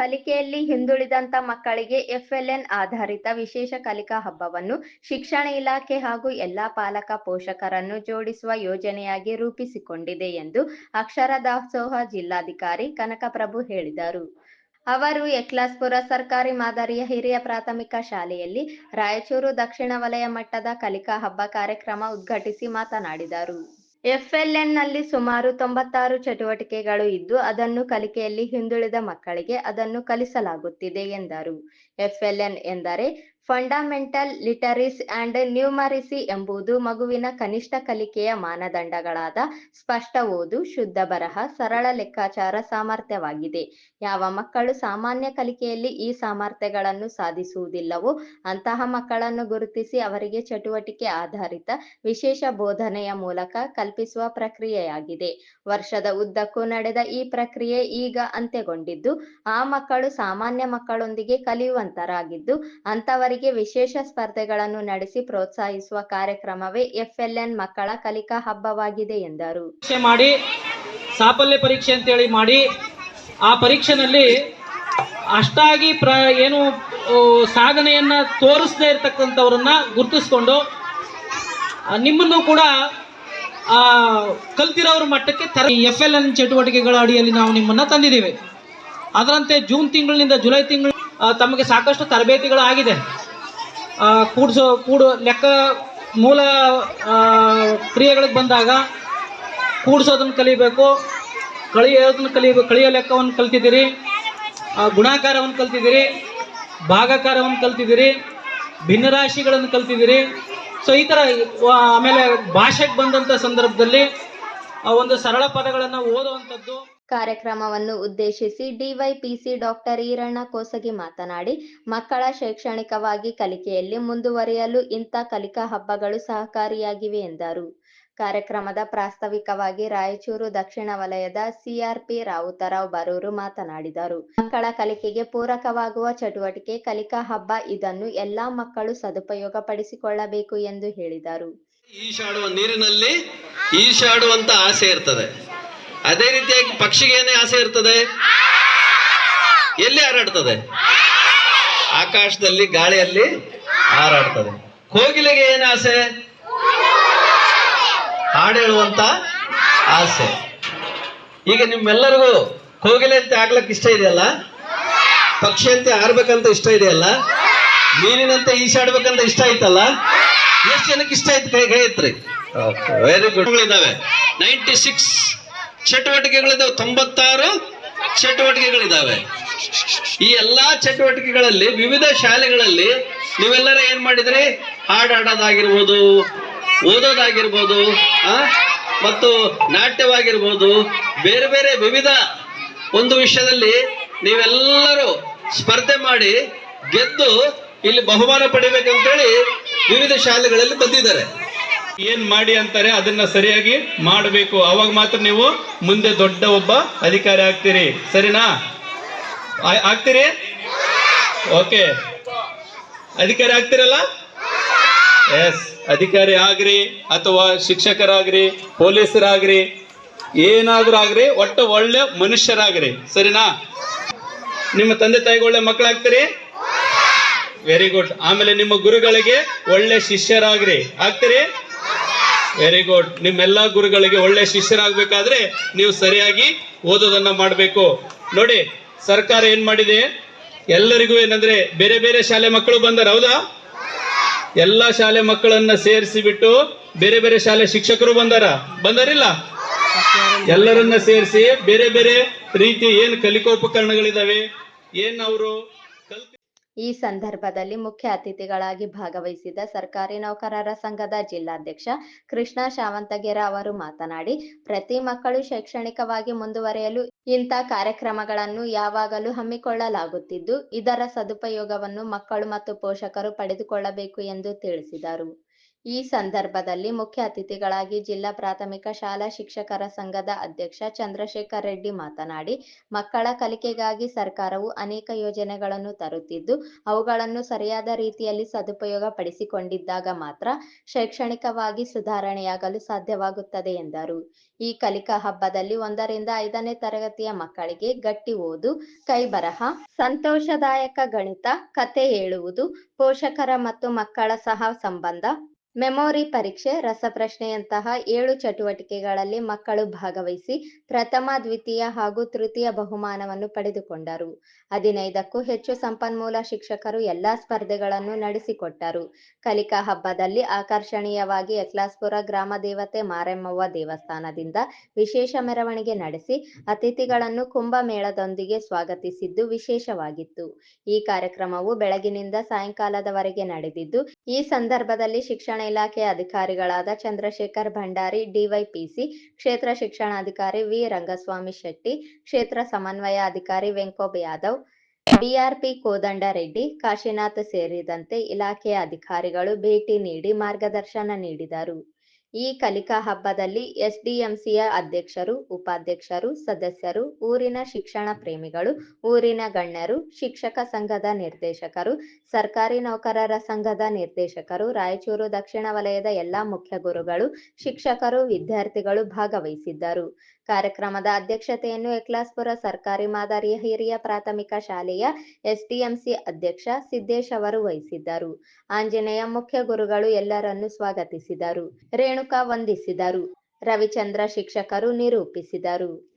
ಕಲಿಕೆಯಲ್ಲಿ ಹಿಂದುಳಿದಂತ ಮಕ್ಕಳಿಗೆ ಎಫ್ಎಲ್ಎನ್ ಆಧಾರಿತ ವಿಶೇಷ ಕಲಿಕಾ ಹಬ್ಬವನ್ನು ಶಿಕ್ಷಣ ಇಲಾಖೆ ಹಾಗೂ ಎಲ್ಲಾ ಪಾಲಕ ಪೋಷಕರನ್ನು ಜೋಡಿಸುವ ಯೋಜನೆಯಾಗಿ ರೂಪಿಸಿಕೊಂಡಿದೆ ಎಂದು ಅಕ್ಷರ ದಾಸೋಹ ಜಿಲ್ಲಾಧಿಕಾರಿ ಕನಕಪ್ರಭು ಹೇಳಿದರು. ಅವರು ಎಕ್ಲಾಸ್ಪುರ ಸರ್ಕಾರಿ ಮಾದರಿಯ ಹಿರಿಯ ಪ್ರಾಥಮಿಕ ಶಾಲೆಯಲ್ಲಿ ರಾಯಚೂರು ದಕ್ಷಿಣ ವಲಯ ಮಟ್ಟದ ಕಲಿಕಾ ಹಬ್ಬ ಕಾರ್ಯಕ್ರಮ ಉದ್ಘಾಟಿಸಿ ಮಾತನಾಡಿದರು. ಎಫ್ಎಲ್ಎನ್ನಲ್ಲಿ ಸುಮಾರು ತೊಂಬತ್ತಾರು ಚಟುವಟಿಕೆಗಳು ಇದ್ದು, ಅದನ್ನು ಕಲಿಕೆಯಲ್ಲಿ ಹಿಂದುಳಿದ ಮಕ್ಕಳಿಗೆ ಅದನ್ನು ಕಲಿಸಲಾಗುತ್ತಿದೆ ಎಂದರು. ಎಫ್ಎಲ್ಎನ್ ಎಂದರೆ ಫಂಡಮೆಂಟಲ್ ಲಿಟರೀಸ್ ಅಂಡ್ ನ್ಯೂಮರಿಸಿ ಎಂಬುದು ಮಗುವಿನ ಕನಿಷ್ಠ ಕಲಿಕೆಯ ಮಾನದಂಡಗಳಾದ ಸ್ಪಷ್ಟ ಓದು, ಶುದ್ಧ ಬರಹ, ಸರಳ ಲೆಕ್ಕಾಚಾರ ಸಾಮರ್ಥ್ಯವಾಗಿದೆ. ಯಾವ ಮಕ್ಕಳು ಸಾಮಾನ್ಯ ಕಲಿಕೆಯಲ್ಲಿ ಈ ಸಾಮರ್ಥ್ಯಗಳನ್ನು ಸಾಧಿಸುವುದಿಲ್ಲವೋ ಅಂತಹ ಮಕ್ಕಳನ್ನು ಗುರುತಿಸಿ ಅವರಿಗೆ ಚಟುವಟಿಕೆ ಆಧಾರಿತ ವಿಶೇಷ ಬೋಧನೆಯ ಮೂಲಕ ಕಲ್ಪಿಸುವ ಪ್ರಕ್ರಿಯೆಯಾಗಿದೆ. ವರ್ಷದ ಉದ್ದಕ್ಕೂ ನಡೆದ ಈ ಪ್ರಕ್ರಿಯೆ ಈಗ ಅಂತ್ಯಗೊಂಡಿದ್ದು, ಆ ಮಕ್ಕಳು ಸಾಮಾನ್ಯ ಮಕ್ಕಳೊಂದಿಗೆ ಕಲಿಯುವಂತರಾಗಿದ್ದು ಅಂತವರಿಗೆ ವಿಶೇಷ ಸ್ಪರ್ಧೆಗಳನ್ನು ನಡೆಸಿ ಪ್ರೋತ್ಸಾಹಿಸುವ ಕಾರ್ಯಕ್ರಮವೇ ಎಫ್ಎಲ್ಎನ್ ಮಕ್ಕಳ ಕಲಿಕಾ ಹಬ್ಬವಾಗಿದೆ ಎಂದರು. ಮಾಡಿ, ಸಾಫಲ್ಯ ಪರೀಕ್ಷೆ ಅಂತೇಳಿ ಮಾಡಿ, ಆ ಪರೀಕ್ಷೆನಲ್ಲಿ ಅಷ್ಟಾಗಿ ಪ್ರ, ಏನು ಸಾಧನೆಯನ್ನ ತೋರಿಸದೇ ಇರತಕ್ಕಂಥವ್ರನ್ನ ಗುರುತಿಸ್ಕೊಂಡು ನಿಮ್ಮನ್ನು ಕೂಡ ಕಲ್ತಿರೋರ ಮಟ್ಟಕ್ಕೆ ತರ ಎಫ್ ಎಲ್ ಎನ್ ಚಟುವಟಿಕೆಗಳ ಅಡಿಯಲ್ಲಿ ನಾವು ನಿಮ್ಮನ್ನ ತಂದಿದ್ದೀವಿ. ಅದರಂತೆ ಜೂನ್ ತಿಂಗಳಿನಿಂದ ಜುಲೈ ತಿಂಗಳು ತಮಗೆ ಸಾಕಷ್ಟು ತರಬೇತಿಗಳು ಆಗಿದೆ ಕೂಡ್ಸೋ ಕೂಡು ಲೆಕ್ಕ ಮೂಲ ಕ್ರಿಯೆಗಳಿಗೆ ಬಂದಾಗ ಕೂಡಿಸೋದನ್ನು ಕಲಿಬೇಕು ಕಳಿಯೋದನ್ನು ಕಲಿಬೇಕು ಕಳಿಯೋ ಲೆಕ್ಕವನ್ನು ಕಲ್ತಿದ್ದೀರಿ ಗುಣಾಕಾರವನ್ನು ಕಲ್ತಿದ್ದೀರಿ ಭಾಗಾಕಾರವನ್ನು ಕಲ್ತಿದ್ದೀರಿ ಭಿನ್ನರಾಶಿಗಳನ್ನು ಕಲ್ತಿದ್ದೀರಿ. ಸೊ ಈ ಥರ ಆಮೇಲೆ ಭಾಷೆಗೆ ಬಂದಂಥ ಸಂದರ್ಭದಲ್ಲಿ ಆ, ಒಂದು ಸರಳ ಪದಗಳನ್ನು ಓದುವಂಥದ್ದು ಕಾರ್ಯಕ್ರಮವನ್ನು ಉದ್ದೇಶಿಸಿ ಡಿವೈಪಿಸಿ ಡಾಕ್ಟರ್ ಈರಣ್ಣ ಕೋಸಗಿ ಮಾತನಾಡಿ, ಮಕ್ಕಳ ಶೈಕ್ಷಣಿಕವಾಗಿ ಕಲಿಕೆಯಲ್ಲಿ ಮುಂದುವರಿಯಲು ಇಂಥ ಕಲಿಕಾ ಹಬ್ಬಗಳು ಸಹಕಾರಿಯಾಗಿವೆ ಎಂದರು. ಕಾರ್ಯಕ್ರಮದ ಪ್ರಾಸ್ತಾವಿಕವಾಗಿ ರಾಯಚೂರು ದಕ್ಷಿಣ ವಲಯದ ಸಿಆರ್ಪಿ ರಾವುತರಾವ್ ಬರೂರು ಮಾತನಾಡಿದರು. ಮಕ್ಕಳ ಕಲಿಕೆಗೆ ಪೂರಕವಾಗುವ ಚಟುವಟಿಕೆ, ಕಲಿಕಾ ಹಬ್ಬ, ಇದನ್ನು ಎಲ್ಲಾ ಮಕ್ಕಳು ಸದುಪಯೋಗ ಪಡಿಸಿಕೊಳ್ಳಬೇಕು ಎಂದು ಹೇಳಿದರು. ಈಶಾಡುವ ನೀರಿನಲ್ಲಿ ಈಶಾಡುವಂತ ಆಸೆ ಇರ್ತದೆ. ಅದೇ ರೀತಿಯಾಗಿ ಪಕ್ಷಿಗೆ ಏನೇ ಆಸೆ ಇರ್ತದೆ? ಎಲ್ಲಿ ಹಾರಾಡ್ತದೆ? ಆಕಾಶದಲ್ಲಿ, ಗಾಳಿಯಲ್ಲಿ ಹಾರಾಡ್ತದೆ. ಕೋಗಿಲೆಗೆ ಏನು ಆಸೆ? ಹಾಡು ಹೇಳುವಂತ ಆಸೆ. ಈಗ ನಿಮ್ಮೆಲ್ಲರಿಗೂ ಕೋಗಿಲೆ ಅಂತ ಆಗ್ಲಕ್ಕೆ ಇಷ್ಟ ಇದೆಯಲ್ಲ? ಪಕ್ಷಿ ಅಂತ ಹಾರ್ಬೇಕಂತ ಇಷ್ಟ ಇದೆಯಲ್ಲ? ಮೀನಿನಂತೆ ಈಶಾಡ್ಬೇಕಂತ ಇಷ್ಟ ಆಯ್ತಲ್ಲ? ಎಷ್ಟು ಜನಕ್ಕೆ ಇಷ್ಟ ಆಯ್ತು ಕೈ ಕೈ ಐತ್ರಿ ವೆರಿ ಗುಡ್ ಇದಾವೆ ನೈಂಟಿ ಸಿಕ್ಸ್ ಚಟುವಟಿಕೆಗಳಿದಾವೆ ತೊಂಬತ್ತಾರು ಚಟುವಟಿಕೆಗಳಿದ್ದಾವೆ ಈ ಎಲ್ಲಾ ಚಟುವಟಿಕೆಗಳಲ್ಲಿ, ವಿವಿಧ ಶಾಲೆಗಳಲ್ಲಿ ನೀವೆಲ್ಲರ ಏನ್ ಮಾಡಿದ್ರಿ? ಹಾಡಾಡೋದಾಗಿರ್ಬೋದು, ಓದೋದಾಗಿರ್ಬೋದು, ಆ? ಮತ್ತು ನಾಟ್ಯವಾಗಿರ್ಬೋದು, ಬೇರೆ ಬೇರೆ ವಿವಿಧ ಒಂದು ವಿಷಯದಲ್ಲಿ ನೀವೆಲ್ಲರೂ ಸ್ಪರ್ಧೆ ಮಾಡಿ ಗೆದ್ದು ಇಲ್ಲಿ ಬಹುಮಾನ ಪಡಿಬೇಕಂತೇಳಿ ವಿವಿಧ ಶಾಲೆಗಳಲ್ಲಿ ಬಂದಿದ್ದಾರೆ. ಏನ್ ಮಾಡಿ ಅಂತಾರೆ ಅದನ್ನ ಸರಿಯಾಗಿ ಮಾಡಬೇಕು. ಅವಾಗ ಮಾತ್ರ ನೀವು ಮುಂದೆ ದೊಡ್ಡ ಒಬ್ಬ ಅಧಿಕಾರಿ ಆಗ್ತೀರಿ. ಸರಿನಾ? ಆಗ್ತೀರಿ? ಓಕೆ. ಅಧಿಕಾರಿ ಆಗ್ತಿರಲ್ಲ? ಎಸ್. ಅಧಿಕಾರಿ ಆಗ್ರಿ ಅಥವಾ ಶಿಕ್ಷಕರಾಗ್ರಿ, ಪೊಲೀಸರಾಗ್ರಿ, ಏನಾದ್ರೂ ಆಗ್ರಿ, ಒಟ್ಟು ಒಳ್ಳೆ ಮನುಷ್ಯರಾಗ್ರಿ. ಸರಿನಾ? ನಿಮ್ಮ ತಂದೆ ತಾಯಿಗೆ ಒಳ್ಳೆ ಮಕ್ಕಳಾಗ್ತೀರಿ? ವೆರಿ ಗುಡ್ ಆಮೇಲೆ ನಿಮ್ಮ ಗುರುಗಳಿಗೆ ಒಳ್ಳೆ ಶಿಷ್ಯರಾಗ್ರಿ. ಆಗ್ತೀರಿ? ವೆರಿ ಗುಡ್ ನಿಮ್ಮೆಲ್ಲಾ ಗುರುಗಳಿಗೆ ಒಳ್ಳೆ ಶಿಷ್ಯರಾಗಬೇಕಾದ್ರೆ ನೀವು ಸರಿಯಾಗಿ ಓದೋದನ್ನ ಮಾಡಬೇಕು. ನೋಡಿ, ಸರ್ಕಾರ ಏನ್ ಮಾಡಿದೆ? ಎಲ್ಲರಿಗೂ ಏನಂದ್ರೆ, ಬೇರೆ ಬೇರೆ ಶಾಲೆ ಮಕ್ಕಳು ಬಂದಾರ, ಹೌದಾ? ಎಲ್ಲಾ ಶಾಲೆ ಮಕ್ಕಳನ್ನ ಸೇರಿಸಿ ಬಿಟ್ಟು ಬೇರೆ ಬೇರೆ ಶಾಲೆ ಶಿಕ್ಷಕರು ಬಂದಾರ? ಬಂದಾರಿಲ್ಲ? ಎಲ್ಲರನ್ನ ಸೇರಿಸಿ ಬೇರೆ ಬೇರೆ ರೀತಿ ಏನ್ ಕಲಿಕೋಪಕರಣಗಳಿದಾವೆ? ಏನ್ ಅವರು? ಈ ಸಂದರ್ಭದಲ್ಲಿ ಮುಖ್ಯ ಅತಿಥಿಗಳಾಗಿ ಭಾಗವಹಿಸಿದ ಸರ್ಕಾರಿ ನೌಕರರ ಸಂಘದ ಜಿಲ್ಲಾಧ್ಯಕ್ಷ ಕೃಷ್ಣ ಶಾವಂತಗೆರ ಅವರು ಮಾತನಾಡಿ, ಪ್ರತಿ ಮಕ್ಕಳು ಶೈಕ್ಷಣಿಕವಾಗಿ ಮುಂದುವರೆಯಲು ಇಂಥ ಕಾರ್ಯಕ್ರಮಗಳನ್ನು ಯಾವಾಗಲೂ ಹಮ್ಮಿಕೊಳ್ಳಲಾಗುತ್ತಿದ್ದು, ಇದರ ಸದುಪಯೋಗವನ್ನು ಮಕ್ಕಳು ಮತ್ತು ಪೋಷಕರು ಪಡೆದುಕೊಳ್ಳಬೇಕು ಎಂದು ತಿಳಿಸಿದರು. ಈ ಸಂದರ್ಭದಲ್ಲಿ ಮುಖ್ಯ ಅತಿಥಿಗಳಾಗಿ ಜಿಲ್ಲಾ ಪ್ರಾಥಮಿಕ ಶಾಲಾ ಶಿಕ್ಷಕರ ಸಂಘದ ಅಧ್ಯಕ್ಷ ಚಂದ್ರಶೇಖರ್ ರೆಡ್ಡಿ ಮಾತನಾಡಿ, ಮಕ್ಕಳ ಕಲಿಕೆಗಾಗಿ ಸರ್ಕಾರವು ಅನೇಕ ಯೋಜನೆಗಳನ್ನು ತರುತ್ತಿದ್ದು, ಅವುಗಳನ್ನು ಸರಿಯಾದ ರೀತಿಯಲ್ಲಿ ಸದುಪಯೋಗ ಪಡಿಸಿಕೊಂಡಿದ್ದಾಗ ಮಾತ್ರ ಶೈಕ್ಷಣಿಕವಾಗಿ ಸುಧಾರಣೆಯಾಗಲು ಸಾಧ್ಯವಾಗುತ್ತದೆ ಎಂದರು. ಈ ಕಲಿಕಾ ಹಬ್ಬದಲ್ಲಿ ಒಂದರಿಂದ ಐದನೇ ತರಗತಿಯ ಮಕ್ಕಳಿಗೆ ಗಟ್ಟಿ ಓದು ಕೈ ಬರಹ ಸಂತೋಷದಾಯಕ ಗಣಿತ ಕತೆ ಹೇಳುವುದು, ಪೋಷಕರ ಮತ್ತು ಮಕ್ಕಳ ಸಹ ಸಂಬಂಧ ಮೆಮೊರಿ ಪರೀಕ್ಷೆ, ರಸಪ್ರಶ್ನೆಯಂತಹ ಏಳು ಚಟುವಟಿಕೆಗಳಲ್ಲಿ ಮಕ್ಕಳು ಭಾಗವಹಿಸಿ ಪ್ರಥಮ, ದ್ವಿತೀಯ ಹಾಗೂ ತೃತೀಯ ಬಹುಮಾನವನ್ನು ಪಡೆದುಕೊಂಡರು. ಹದಿನೈದಕ್ಕೂ ಹೆಚ್ಚು ಸಂಪನ್ಮೂಲ ಶಿಕ್ಷಕರು ಎಲ್ಲಾ ಸ್ಪರ್ಧೆಗಳನ್ನು ನಡೆಸಿಕೊಟ್ಟರು. ಕಲಿಕಾ ಹಬ್ಬದಲ್ಲಿ ಆಕರ್ಷಣೀಯವಾಗಿ ಎಕ್ಲಾಸ್ಪುರ ಗ್ರಾಮ ದೇವತೆ ಮಾರೆಮ್ಮವ್ವ ದೇವಸ್ಥಾನದಿಂದ ವಿಶೇಷ ಮೆರವಣಿಗೆ ನಡೆಸಿ ಅತಿಥಿಗಳನ್ನು ಕುಂಭಮೇಳದೊಂದಿಗೆ ಸ್ವಾಗತಿಸಿದ್ದು ವಿಶೇಷವಾಗಿತ್ತು. ಈ ಕಾರ್ಯಕ್ರಮವು ಬೆಳಗಿನಿಂದ ಸಾಯಂಕಾಲದವರೆಗೆ ನಡೆದಿದ್ದು, ಈ ಸಂದರ್ಭದಲ್ಲಿ ಶಿಕ್ಷಣ ಇಲಾಖೆ ಅಧಿಕಾರಿಗಳಾದ ಚಂದ್ರಶೇಖರ್ ಭಂಡಾರಿ, ಡಿವೈಪಿಸಿ, ಕ್ಷೇತ್ರ ಶಿಕ್ಷಣಾಧಿಕಾರಿ ವಿ. ರಂಗಸ್ವಾಮಿ ಶೆಟ್ಟಿ, ಕ್ಷೇತ್ರ ಸಮನ್ವಯ ಅಧಿಕಾರಿ ವೆಂಕೋಬ್ ಯಾದವ್ ಬಿಆರ್ಪಿ ಕೋದಂಡರೆಡ್ಡಿ ಕಾಶಿನಾಥ್ ಸೇರಿದಂತೆ ಇಲಾಖೆಯ ಅಧಿಕಾರಿಗಳು ಭೇಟಿ ನೀಡಿ ಮಾರ್ಗದರ್ಶನ ನೀಡಿದರು. ಈ ಕಲಿಕಾ ಹಬ್ಬದಲ್ಲಿ ಎಸ್ಡಿಎಂಸಿಯ ಅಧ್ಯಕ್ಷರು, ಉಪಾಧ್ಯಕ್ಷರು, ಸದಸ್ಯರು, ಊರಿನ ಶಿಕ್ಷಣ ಪ್ರೇಮಿಗಳು, ಊರಿನ ಗಣ್ಯರು, ಶಿಕ್ಷಕ ಸಂಘದ ನಿರ್ದೇಶಕರು, ಸರ್ಕಾರಿ ನೌಕರರ ಸಂಘದ ನಿರ್ದೇಶಕರು, ರಾಯಚೂರು ದಕ್ಷಿಣ ವಲಯದ ಎಲ್ಲಾ ಮುಖ್ಯ ಗುರುಗಳು, ಶಿಕ್ಷಕರು, ವಿದ್ಯಾರ್ಥಿಗಳು ಭಾಗವಹಿಸಿದ್ದರು. ಕಾರ್ಯಕ್ರಮದ ಅಧ್ಯಕ್ಷತೆಯನ್ನು ಎಕ್ಲಾಸ್ಪುರ ಸರ್ಕಾರಿ ಮಾದರಿಯ ಹಿರಿಯ ಪ್ರಾಥಮಿಕ ಶಾಲೆಯ ಎಸ್ಡಿಎಂಸಿ ಅಧ್ಯಕ್ಷ ಸಿದ್ದೇಶ್ ಅವರು ವಹಿಸಿದ್ದರು. ಆಂಜನೇಯ ಮುಖ್ಯ ಗುರುಗಳು ಎಲ್ಲರನ್ನು ಸ್ವಾಗತಿಸಿದರು. ರೇಣುಕಾ ವಂದಿಸಿದರು. ರವಿಚಂದ್ರ ಶಿಕ್ಷಕರು ನಿರೂಪಿಸಿದರು.